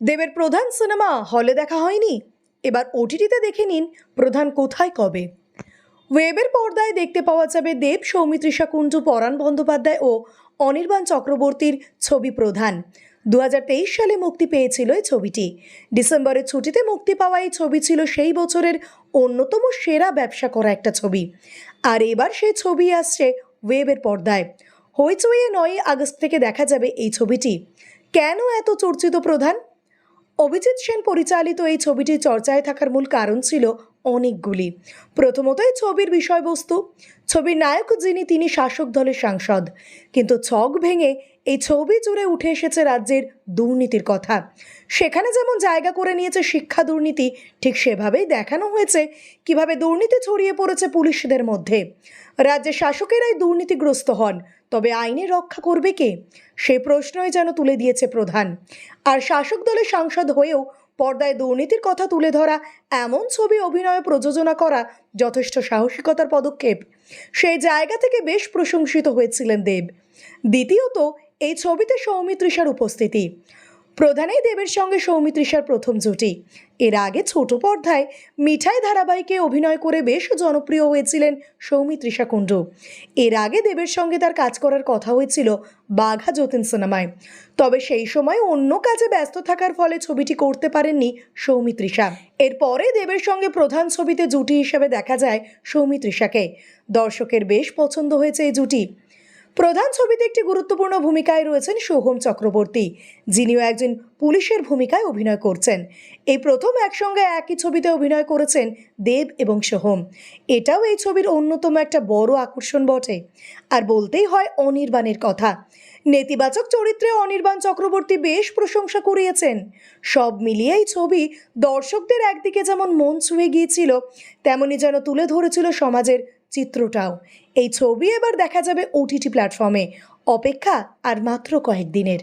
দেবের প্রধান সিনেমা হলে দেখা হয়নি। এবার ওটিটিতে দেখে নিন প্রধান কোথায় কবে। ওয়েবের পর্দায় দেখতে পাওয়া যাবে দেব সৌমিত্রিষা কুণ্ডু, পরাণ বন্দ্যোপাধ্যায় ও অনির্বাণ চক্রবর্তীর ছবি প্রধান। দু হাজার তেইশ সালে মুক্তি পেয়েছিল এই ছবিটি। ডিসেম্বরের ছুটিতে মুক্তি পাওয়া এই ছবি ছিল সেই বছরের অন্যতম সেরা ব্যবসা করা একটা ছবি। আর এবার সেই ছবি আসছে ওয়েবের পর্দায়। হইচইয়ে নয় আগস্ট থেকে দেখা যাবে এই ছবিটি। কেন এত চর্চিত প্রধান? অভিজিৎ সেন পরিচালিত এই ছবিটি চর্চায় থাকার মূল কারণ ছিল অনেকগুলি। প্রথমত ছবির বিষয়বস্তু। ছবির নায়ক যিনি, তিনি শাসক দলের সাংসদ। কিন্তু ছক ভেঙে এই ছবি জুড়ে উঠে এসেছে রাজ্যের দুর্নীতির কথা। সেখানে যেমন জায়গা করে নিয়েছে শিক্ষা দুর্নীতি, ঠিক সেভাবেই দেখানো হয়েছে কীভাবে দুর্নীতি ছড়িয়ে পড়েছে পুলিশদের মধ্যে। রাজ্যের শাসকেরাই দুর্নীতিগ্রস্ত হন, তবে আইনে রক্ষা করবে কে? সে প্রশ্নই যেন তুলে দিয়েছে প্রধান। আর শাসক দলের সাংসদ হয়েও পর্দায় দুর্নীতির কথা তুলে ধরা, এমন ছবি অভিনয় প্রযোজনা করা যথেষ্ট সাহসিকতার পদক্ষেপ। সেই জায়গা থেকে বেশ প্রশংসিত হয়েছিলেন দেব। দ্বিতীয়ত, এই ছবিতে সৌমিত্রিষার উপস্থিতি। প্রধানেই দেবের সঙ্গে সৌমিত্রিষার প্রথম জুটি। এর আগে ছোট পর্দায় মিঠাই ধারাবাহিকে অভিনয় করে বেশ জনপ্রিয় হয়েছিলেন সৌমিত্রিষা কুণ্ডু। এর আগে দেবের সঙ্গে তার কাজ করার কথা হয়েছিল বাঘা যতীন সিনেমায়। তবে সেই সময় অন্য কাজে ব্যস্ত থাকার ফলে ছবিটি করতে পারেননি সৌমিত্রিষা। এরপরে দেবের সঙ্গে প্রধান ছবিতে জুটি হিসেবে দেখা যায় সৌমিত্রিষাকে। দর্শকের বেশ পছন্দ হয়েছে এই জুটি। প্রধান ছবিতে একটি গুরুত্বপূর্ণ ভূমিকায় রয়েছেন সোহম চক্রবর্তী, যিনিও একজন পুলিশের ভূমিকায় অভিনয় করছেন। এই প্রথম একসঙ্গে একই ছবিতে অভিনয় করেছেন দেব এবং সোহম। এটাও এই ছবির অন্যতম একটা বড় আকর্ষণ বটে। আর বলতেই হয় অনির্বাণের কথা। নেতিবাচক চরিত্রে অনির্বাণ চক্রবর্তী বেশ প্রশংসা কুড়িয়েছেন। সব মিলিয়ে এই ছবি দর্শকদের একদিকে যেমন মন ছুঁয়ে গিয়েছিল, তেমনি যেন তুলে ধরেছিল সমাজের চিত্রটাও। এই ছবি এবার দেখা যাবে ওটিটি প্ল্যাটফর্মে। অপেক্ষা আর মাত্র কয়েকদিনের।